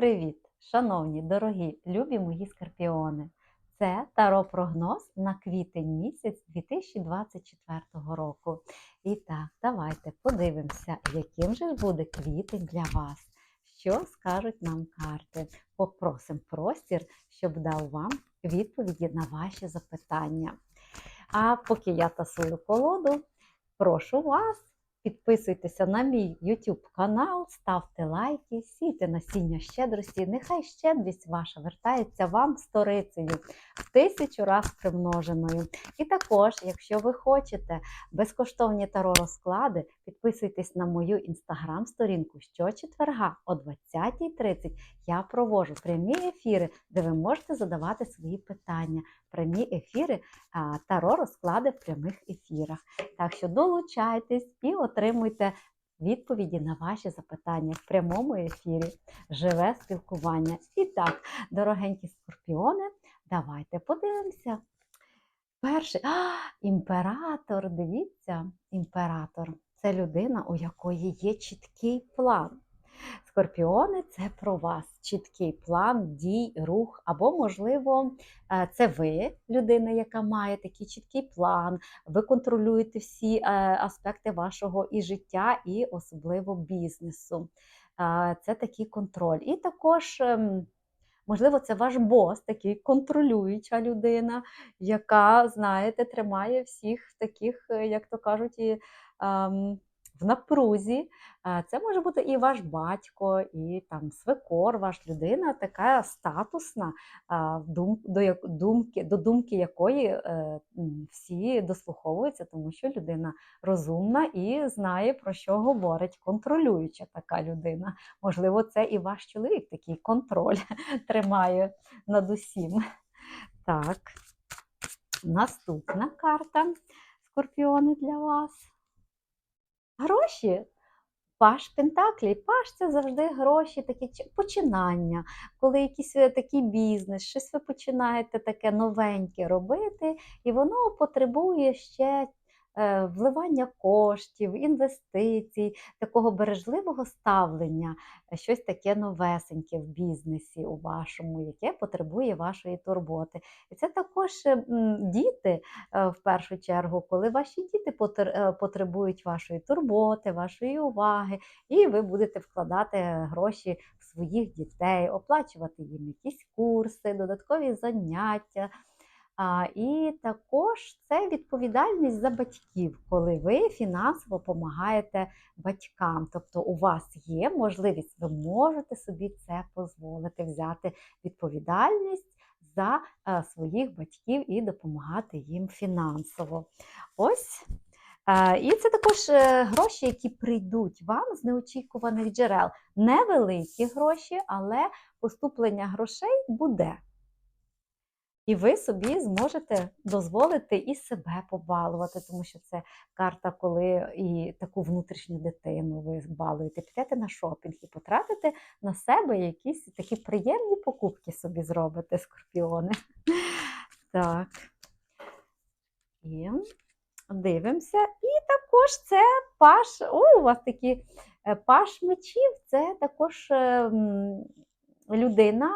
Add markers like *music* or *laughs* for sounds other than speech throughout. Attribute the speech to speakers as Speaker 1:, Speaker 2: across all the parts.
Speaker 1: Привіт, шановні, дорогі, любі мої скорпіони! Це таро прогноз на квітень місяць 2024 року. І так, давайте подивимося, яким же буде квітень для вас. Що скажуть нам карти? Попросимо простір, щоб дав вам відповіді на ваші запитання. А поки я тасую колоду, прошу вас Підписуйтеся на мій YouTube канал, ставте лайки, сійте насіння щедрості. Нехай щедрість ваша вертається вам сторицею в тисячу раз примноженою. І також, якщо ви хочете безкоштовні таро розклади, підписуйтесь на мою інстаграм-сторінку щочетверга о 20.30 я провожу прямі ефіри, де ви можете задавати свої питання. Прямі ефіри таро розклади в прямих ефірах. Так що долучайтесь і отримуйте відповіді на ваші запитання в прямому ефірі. Живе спілкування. І так, дорогенькі скорпіони, давайте подивимося. Перший а, імператор, дивіться, імператор це людина, у якої є чіткий план. Скорпіони це про вас. Чіткий план, дій, рух, або, можливо, е, це ви, людина, яка має такий чіткий план, ви контролюєте всі е, аспекти вашого і життя, і особливо бізнесу. Е, це такий контроль. І також. Ем, можливо, це ваш бос, такий контролююча людина, яка, знаєте, тримає всіх таких, як то кажуть, ем, в напрузі. Це може бути і ваш батько, і там свекор, ваш людина, така статусна, до думки, до думки якої е, всі дослуховуються, тому що людина розумна і знає, про що говорить, контролююча така людина. Можливо, це і ваш чоловік такий контроль *laughs* тримає над усім. Так, наступна карта скорпіони для вас. Гроші. Паш Пентаклі, паш це завжди гроші, такі починання, коли якийсь е, такий бізнес, щось ви починаєте таке новеньке робити, і воно потребує ще вливання коштів, інвестицій, такого бережливого ставлення, е, щось таке новесеньке в бізнесі у вашому, яке потребує вашої турботи. І це також е, діти в першу чергу, коли ваші діти потребують вашої турботи, вашої уваги, і ви будете вкладати гроші в своїх дітей, оплачувати їм якісь курси, додаткові заняття. А, І також це відповідальність за батьків, коли ви фінансово допомагаєте батькам. Тобто у вас є можливість, ви можете собі це дозволити, взяти відповідальність за а, своїх батьків і допомагати їм фінансово. Ось. І це також е, гроші, які прийдуть вам з неочікуваних джерел. Невеликі гроші, але поступлення грошей буде. І ви собі зможете дозволити і себе побалувати, тому що це карта, коли і таку внутрішню дитину ви балуєте, підете на шопінг і потратите на себе якісь такі приємні покупки собі зробите, скорпіони. *laughs* Так. І дивимося. І також це паш. О, у вас такі е, паш мечів, це також ем, людина,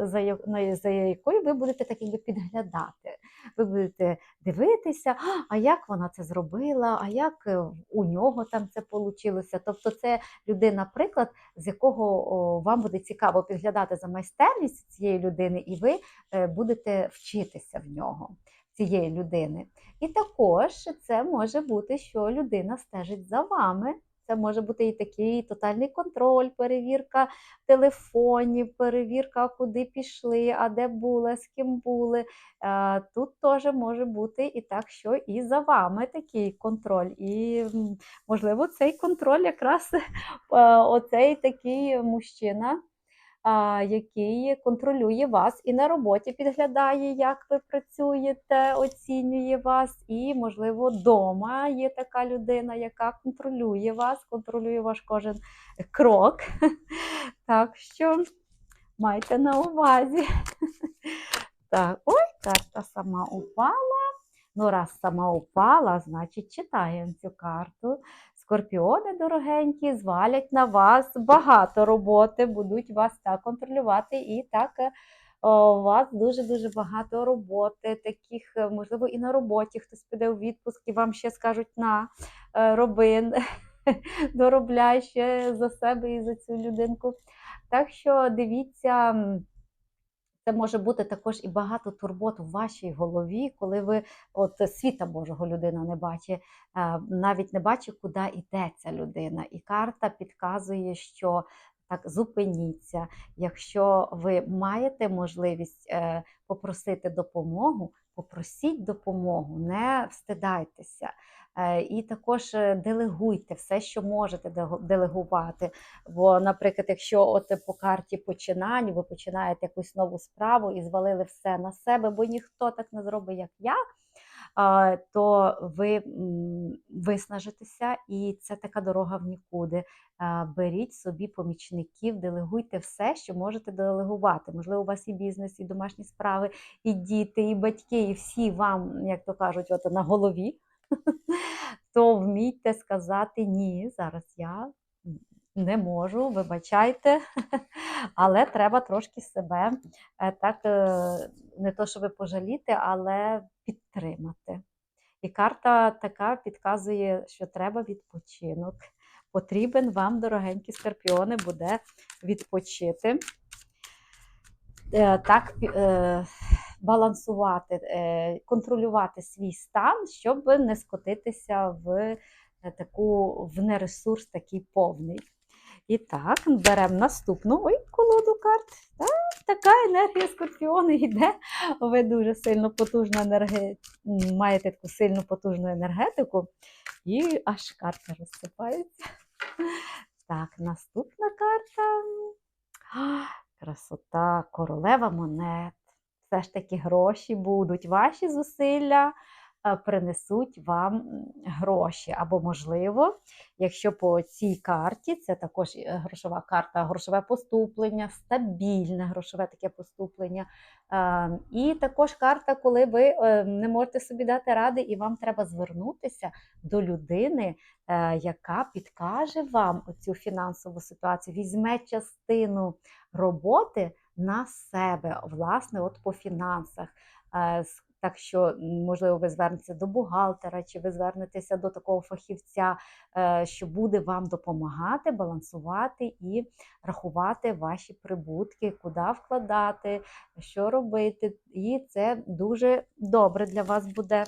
Speaker 1: е, за якою ви будете так якби підглядати. Ви будете дивитися, а як вона це зробила, а як е, у нього там це вийшло. Тобто це людина, приклад, з якого вам буде цікаво підглядати за майстерність цієї людини, і ви е, будете вчитися в нього. Цієї людини. І також це може бути, що людина стежить за вами. Це може бути і такий тотальний контроль, перевірка телефонів, перевірка, куди пішли, а де були, з ким були. Е, тут теж може бути і так, що і за вами такий контроль. І, можливо, цей контроль якраз *laughs* е, оцей такий мужчина який контролює вас і на роботі підглядає, як ви працюєте, оцінює вас, і, можливо, вдома є така людина, яка контролює вас, контролює ваш кожен крок. *laughs* Так що майте на увазі. *laughs* Так, ой, карта сама упала. Ну, раз сама упала, значить читаємо цю карту. Скорпіони дорогенькі звалять на вас багато роботи, будуть вас так контролювати і так. е, У вас дуже-дуже багато роботи, таких, е, можливо, і на роботі хтось піде у відпуск, і вам ще скажуть на е, роби, *laughs* доробляй ще за себе і за цю людинку. Так що дивіться, це може бути також і багато турбот у вашій голові, коли ви от світа Божого людина не бачить, навіть не бачить, куди йде ця людина. І карта підказує, що так зупиніться. Якщо ви маєте можливість е, попросити допомогу, попросіть допомогу, не встидайтеся. Е, І також е, делегуйте все, що можете делегувати. Бо, наприклад, якщо от по карті починань ви починаєте якусь нову справу і звалили все на себе, бо ніхто так не зробить, як я. То ви виснажитеся, і це така дорога в нікуди. Беріть собі помічників, делегуйте все, що можете делегувати. Можливо, у вас і бізнес, і домашні справи, і діти, і батьки, і всі вам, як то кажуть, от на голові. *laughs* То вмійте сказати ні, зараз я не можу, вибачайте, *laughs* але треба трошки себе е, так, е, не то, щоб пожаліти, але підтримати. І карта така підказує, що треба відпочинок. Потрібен вам, дорогенькі скорпіони, буде відпочити. Е, Так, балансувати, е, контролювати свій стан, щоб не скотитися в е, таку в нересурс такий повний. І так, беремо наступну ой, колоду карт. Так, така енергія скорпіони йде. Ви дуже сильно потужна енерге... маєте таку сильну потужну енергетику, і аж карта розсипається. Так, наступна карта. Красота, королева монет. Все ж таки гроші будуть. Ваші зусилля е, принесуть вам гроші. Або, можливо, якщо по цій карті, це також е, грошова карта, грошове поступлення, стабільне грошове таке поступлення. Е, І також карта, коли ви не можете собі дати ради, і вам треба звернутися до людини, яка підкаже вам оцю фінансову ситуацію, візьме частину роботи на себе, власне, от по фінансах. Е, Так що, можливо, ви звернетеся до бухгалтера, чи ви звернетеся до такого фахівця, е, що буде вам допомагати балансувати і рахувати ваші прибутки, куди вкладати, що робити. І це дуже добре для вас буде.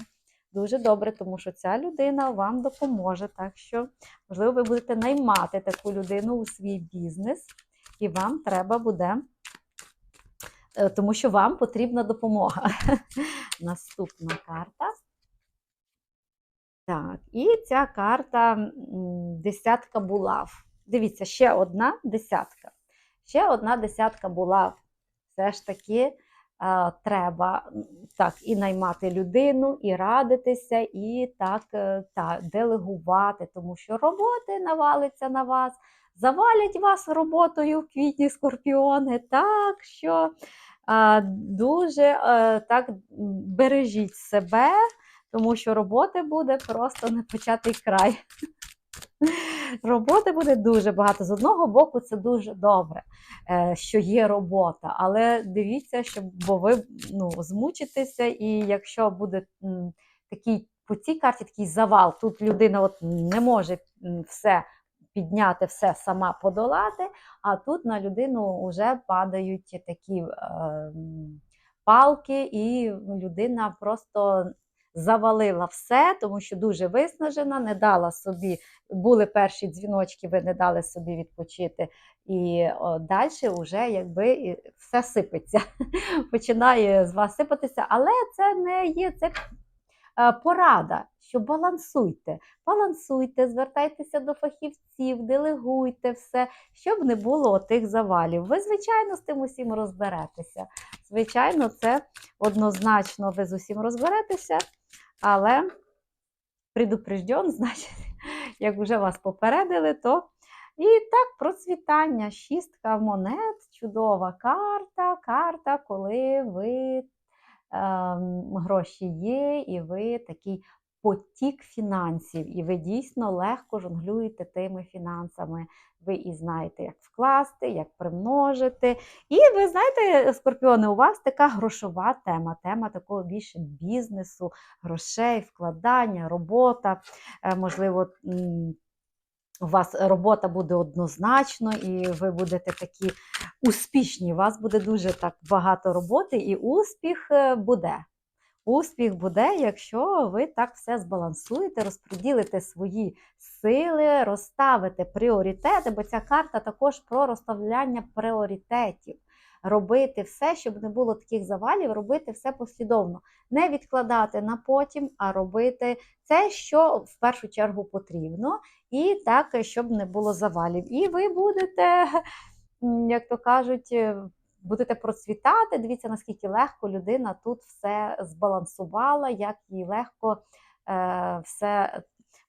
Speaker 1: Дуже добре, тому що ця людина вам допоможе. Так що, можливо, ви будете наймати таку людину у свій бізнес, і вам треба буде, тому що вам потрібна допомога. *laughs* Наступна карта. Так, і ця карта десятка булав. Дивіться, ще одна десятка. Ще одна десятка булав. Все ж таки е, треба так, і наймати людину, і радитися, і так е, та, делегувати, тому що роботи навалиться на вас, завалять вас роботою в квітні скорпіони. Так що е, дуже е, так бережіть себе тому що роботи буде просто непочатий край. Роботи буде дуже багато. З одного боку, це дуже добре, е, що є робота, але дивіться, щоб, бо ви ну, змучитеся, і якщо буде такий по цій карті такий завал, тут людина от не може все підняти, все сама подолати, а тут на людину вже падають такі е, палки, і людина просто завалила все, тому що дуже виснажена, не дала собі, були перші дзвіночки, ви не дали собі відпочити. І далі вже якби все сипеться, *laughs* починає з вас сипатися, але це не є це порада, що балансуйте, балансуйте, звертайтеся до фахівців, делегуйте все, щоб не було тих завалів. Ви, звичайно, з тим усім розберетеся. Звичайно, це однозначно ви з усім розберетеся, але предупрежден, *laughs* значить, як вже вас попередили, то і так, процвітання, шістка монет, чудова карта, карта, коли ви гроші є, і ви такий потік фінансів, і ви дійсно легко жонглюєте тими фінансами. Ви і знаєте, як вкласти, як примножити. І ви знаєте, скорпіони, у вас така грошова тема, тема такого більше бізнесу, грошей, вкладання, робота. Е, Можливо, у вас робота буде однозначно, і ви будете такі успішні. У вас буде дуже так багато роботи, і успіх е, буде. Успіх буде, якщо ви так все збалансуєте, розподілите свої сили, розставите пріоритети, бо ця карта також про розставляння пріоритетів. Робити все, щоб не було таких завалів, робити все послідовно. Не відкладати на потім, а робити це, що в першу чергу потрібно, і так, щоб не було завалів. І ви будете, як то кажуть, е, будете процвітати. Дивіться, наскільки легко людина тут все збалансувала, як їй легко е, все.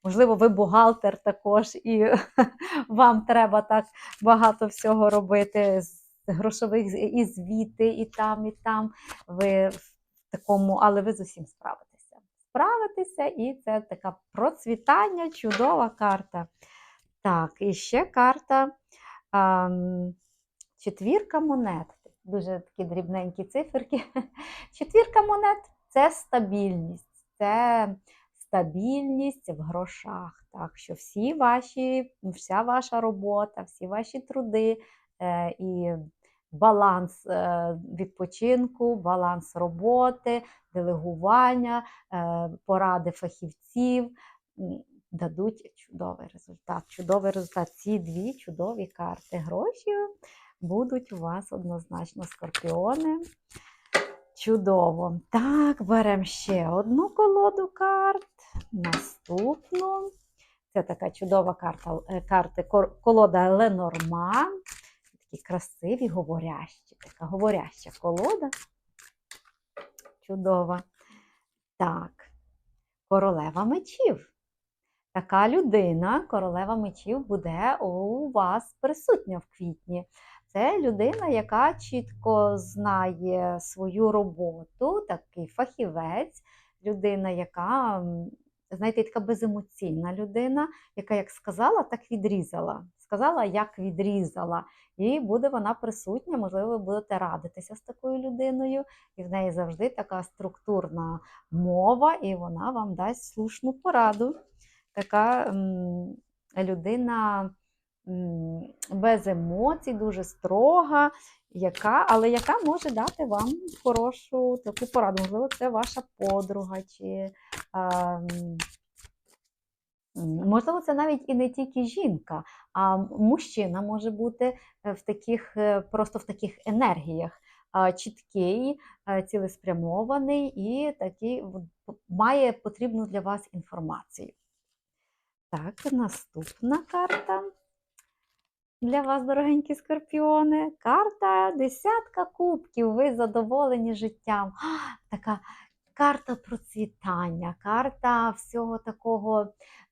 Speaker 1: Можливо, ви бухгалтер також, і *laughs* вам треба так багато всього робити з грошових і звіти, і там, і там. Ви в такому, але ви з усім справитеся. Справитеся, і це така процвітання, чудова карта. Так, і ще карта. ам, Четвірка монет. Дуже такі дрібненькі циферки. *laughs* Четвірка монет це стабільність, це стабільність в грошах. Так що всі ваші, вся ваша робота, всі ваші труди і баланс е, відпочинку, баланс роботи, делегування, е, поради фахівців дадуть чудовий результат. Чудовий результат. Ці дві чудові карти. Гроші будуть у вас однозначно скорпіони. Чудово. Так, беремо ще одну колоду карт. Наступну. Це така чудова карта, е, карти, колода Ленорман. Такі красиві, говорящі. Така говоряща колода. Чудова. Так, королева мечів. Така людина, королева мечів, буде у вас присутня в квітні. Це людина, яка чітко знає свою роботу, такий фахівець, людина, яка, знаєте, така беземоційна людина, яка як сказала, так відрізала. Сказала, як відрізала. І буде вона присутня, можливо, ви будете радитися з такою людиною, і в неї завжди така структурна мова, і вона вам дасть слушну пораду. Така м, людина м, без емоцій, дуже строга, яка, але яка може дати вам хорошу таку пораду. Можливо, це ваша подруга, чи а, м, м, можливо, це навіть і не тільки жінка, а мужчина може бути е, в таких, е, просто в таких енергіях. Чіткий, е, цілеспрямований і такий має потрібну для вас інформацію. Так, наступна карта для вас, дорогенькі скорпіони. Карта десятка кубків. Ви задоволені життям. А, *gasps* Така карта процвітання, карта всього такого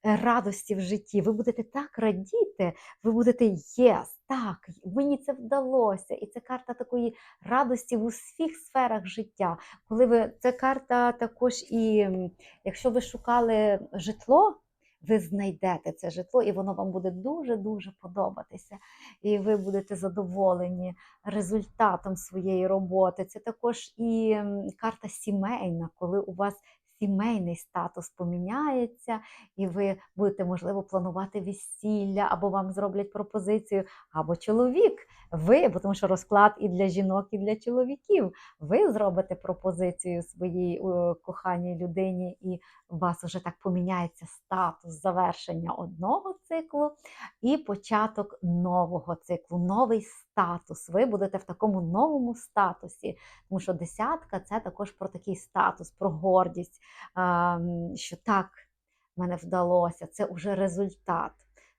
Speaker 1: е, радості в житті. Ви будете так радіти, ви будете єс, так, мені це вдалося. І це карта такої радості в усіх сферах життя. Коли ви це карта також і якщо ви шукали житло ви знайдете це житло, і воно вам буде дуже-дуже подобатися. І ви будете задоволені результатом своєї роботи. Це також і карта сімейна, коли у вас сімейний статус поміняється, і ви будете, можливо, планувати весілля, або вам зроблять пропозицію, або чоловік. Ви, бо тому що розклад і для жінок, і для чоловіків. Ви зробите пропозицію своїй коханій людині, і у вас вже так поміняється статус завершення одного циклу і початок нового циклу, новий статус. Ви будете в такому новому статусі, тому що десятка це також про такий статус, про гордість, що так, мене вдалося, це вже результат.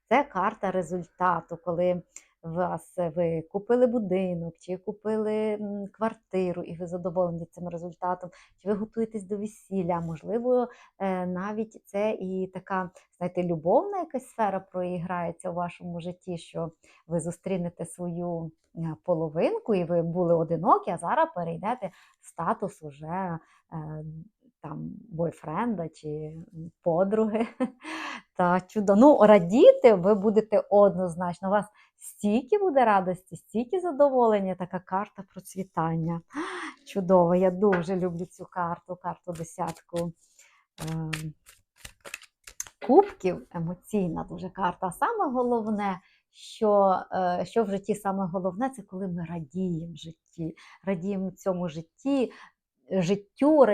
Speaker 1: Це карта результату, коли вас е, ви купили будинок, чи купили квартиру, і ви задоволені цим результатом, чи ви готуєтесь до весілля, можливо, е, навіть це і така, знаєте, любовна якась сфера проіграється у вашому житті, що ви зустрінете свою е, половинку, і ви були одинокі, а зараз перейдете в статус уже там бойфренда чи подруги. *laughs* Та чудо. Ну, радіти ви будете однозначно. У вас стільки буде радості, стільки задоволення, така карта процвітання. *gasps* Чудово, я дуже люблю цю карту, карту десятку. Ем, Кубків емоційна дуже карта. А саме головне, що, е, що в житті саме головне, це коли ми радіємо житті, радіємо цьому житті, життю,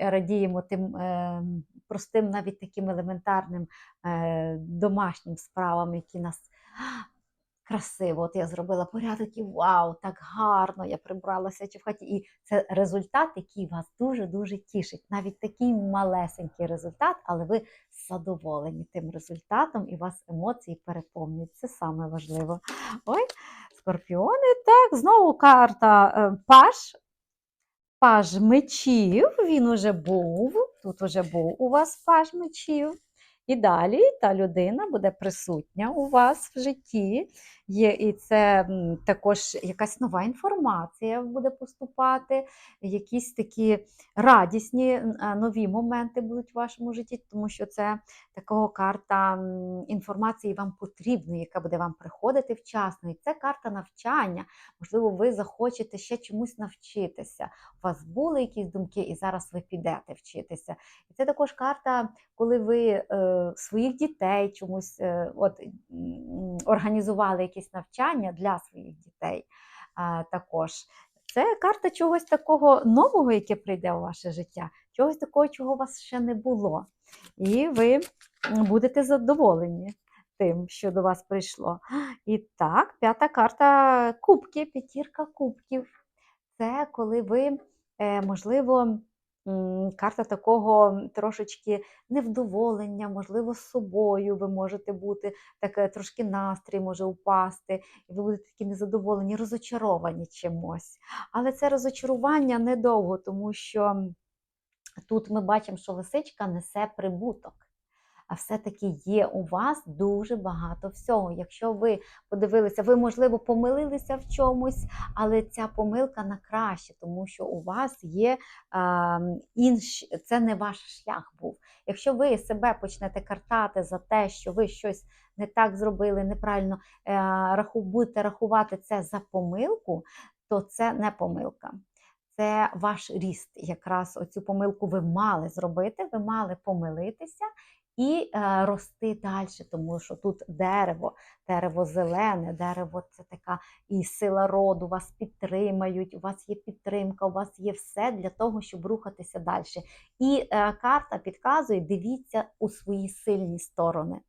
Speaker 1: радіємо тим е, простим, навіть таким елементарним е, домашнім справам, які нас красиво. От я зробила порядок і вау, так гарно, я прибралася чи в хаті. І це результат, який вас дуже-дуже тішить. Навіть такий малесенький результат, але ви задоволені тим результатом, і вас емоції переповнюють. Це саме важливо. Ой, скорпіони, так, знову карта е, Паш. Паж мечів, він уже був, тут уже був у вас паж мечів. І далі та людина буде присутня у вас в житті. Є, і це також якась нова інформація буде поступати, якісь такі радісні нові моменти будуть в вашому житті, тому що це такого карта інформації вам потрібної, яка буде вам приходити вчасно. І це карта навчання. Можливо, ви захочете ще чомусь навчитися. У вас були якісь думки, і зараз ви підете вчитися. І це також карта, коли ви е, своїх дітей чомусь е, от, організували якісь навчання для своїх дітей. Також це карта чогось такого нового, яке прийде у ваше життя, чогось такого, чого у вас ще не було. І ви будете задоволені тим, що до вас прийшло. І так, п'ята карта кубки, п'ятірка кубків. Це коли ви, е, можливо, карта такого трошечки невдоволення, можливо, з собою ви можете бути, таке трошки настрій може упасти, і ви будете такі незадоволені, розочаровані чимось. Але це розочарування недовго, тому що тут ми бачимо, що лисичка несе прибуток. А все-таки є у вас дуже багато всього. Якщо ви подивилися, ви, можливо, помилилися в чомусь, але ця помилка на краще, тому що у вас є а, інш, це не ваш шлях був. Якщо ви себе почнете картати за те, що ви щось не так зробили, неправильно е, будете рахувати це за помилку, то це не помилка. Це ваш ріст. Якраз оцю помилку ви мали зробити, ви мали помилитися і е, рости далі, тому що тут дерево, дерево зелене, дерево це така і сила роду, вас підтримають, у вас є підтримка, у вас є все для того, щоб рухатися далі. І е, карта підказує: дивіться у свої сильні сторони.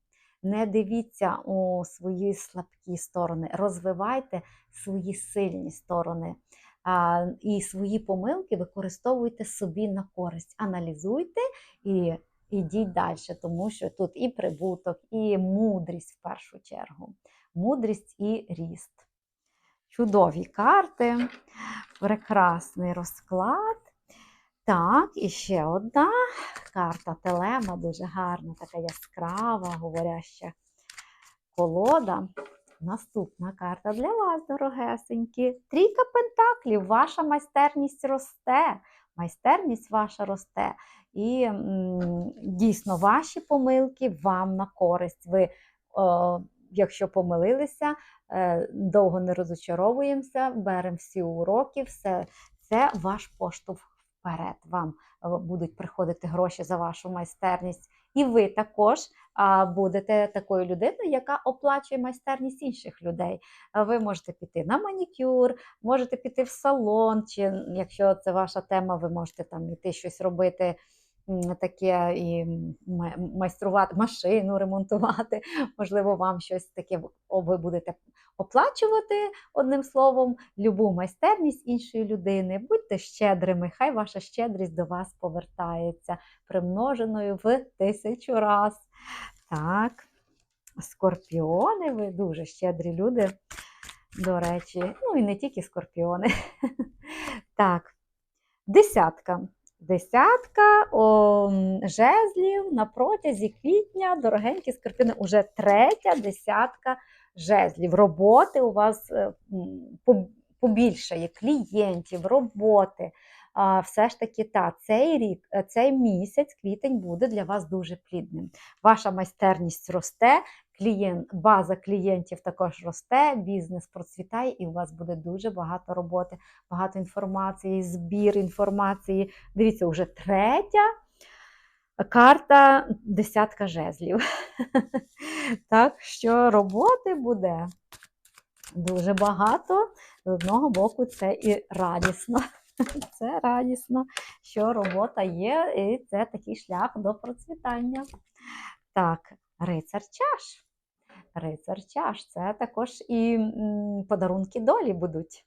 Speaker 1: Не дивіться у свої слабкі сторони, розвивайте свої сильні сторони. А, і свої помилки використовуйте собі на користь, аналізуйте і ідіть далі, тому що тут і прибуток, і мудрість в першу чергу. Мудрість і ріст. Чудові карти, прекрасний розклад. Так, і ще одна карта Телема, дуже гарна, така яскрава, говоряща колода. Наступна карта для вас, дорогесенькі. Трійка пентаклів. Ваша майстерність росте. Майстерність ваша росте. І дійсно ваші помилки вам на користь. Ви, якщо помилилися, е, довго не розочаровуємося, беремо всі уроки, все це ваш поштовх вперед. Вам е, будуть приходити гроші за вашу майстерність. І ви також будете такою людиною, яка оплачує майстерність інших людей. Ви можете піти на манікюр, можете піти в салон, чи якщо це ваша тема, ви можете там іти щось робити. Таке і майструвати машину, ремонтувати, *laughs* можливо, вам щось таке ви будете оплачувати одним словом любу майстерність іншої людини. Будьте щедрими, хай ваша щедрість до вас повертається, примноженою в тисячу раз. Так, скорпіони, ви дуже щедрі люди, до речі, ну і не тільки скорпіони. *laughs* Так, десятка. Десятка о, жезлів на протязі квітня, дорогенькі скорпіони, уже третя десятка жезлів. Роботи у вас е, побільшає, клієнтів, роботи. все ж таки та, цей рік, е, цей місяць, квітень, буде для вас дуже плідним. Ваша майстерність росте, клієнт, база клієнтів також росте, бізнес процвітає, і у вас буде дуже багато роботи, багато інформації, збір інформації. Дивіться, вже третя карта десятка жезлів. *laughs* Так що роботи буде дуже багато. З одного боку, це і радісно. *laughs* Це радісно, що робота є, і це такий шлях до процвітання. Так, рицар чаш. Рицар чаш це також і подарунки долі будуть.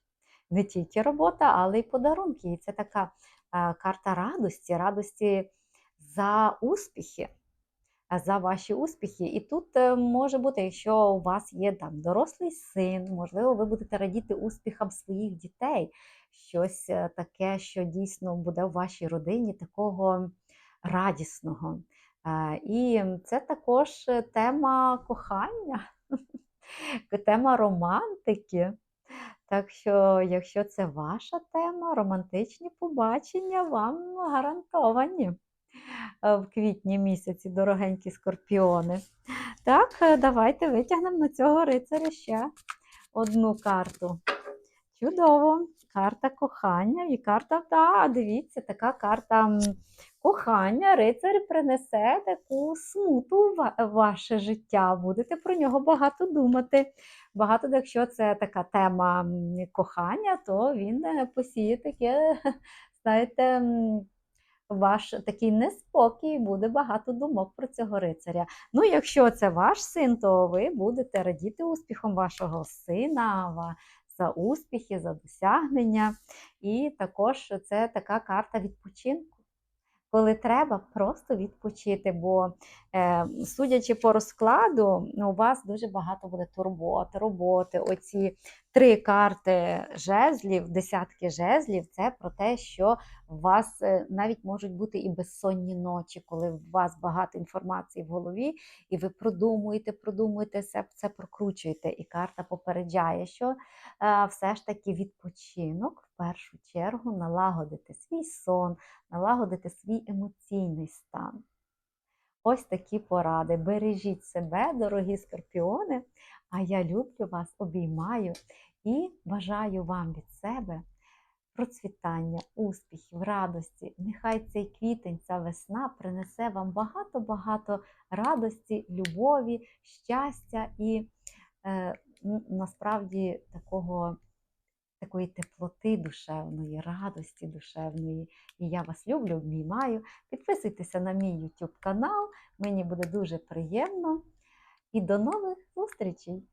Speaker 1: Не тільки робота, але й подарунки. І це така е, карта радості, радості за успіхи, за ваші успіхи. І тут е, може бути, якщо у вас є там дорослий син, можливо, ви будете радіти успіхам своїх дітей. Щось е, таке, що дійсно буде в вашій родині такого радісного. І це також е, тема кохання, *laughs* тема романтики. Так що, якщо це ваша тема, романтичні побачення вам гарантовані е, в квітні місяці, дорогенькі скорпіони. Так, е, давайте витягнемо на цього рицаря ще одну карту. Чудово! Карта кохання і карта, да, дивіться, така карта кохання. Рицар принесе таку смуту в ваше життя. Будете про нього багато думати. Багато, якщо це така тема кохання, то він е, посіє таке, *laughs* знаєте, ваш такий неспокій, буде багато думок про цього рицаря. Ну, якщо це ваш син, то ви будете радіти успіхом вашого сина, за успіхи, за досягнення. І також це така карта відпочинку. Коли треба просто відпочити, бо е, судячи по розкладу, у вас дуже багато буде турботи, роботи. Оці три карти жезлів, десятки жезлів це про те, що у вас е, навіть можуть бути і безсонні ночі, коли у вас багато інформації в голові, і ви продумуєте, продумуєте все, це прокручуєте. І карта попереджає, що е, все ж таки відпочинок в першу чергу налагодити свій сон, налагодити свій емоційний стан. Ось такі поради. Бережіть себе, дорогі скорпіони. А я люблю вас, обіймаю і бажаю вам від себе процвітання, успіхів, радості. Нехай цей квітень, ця весна принесе вам багато-багато радості, любові, щастя і е, насправді такого. Такої теплоти душевної, радості душевної. І я вас люблю, обіймаю. Підписуйтеся на мій YouTube канал, мені буде дуже приємно. І до нових зустрічей!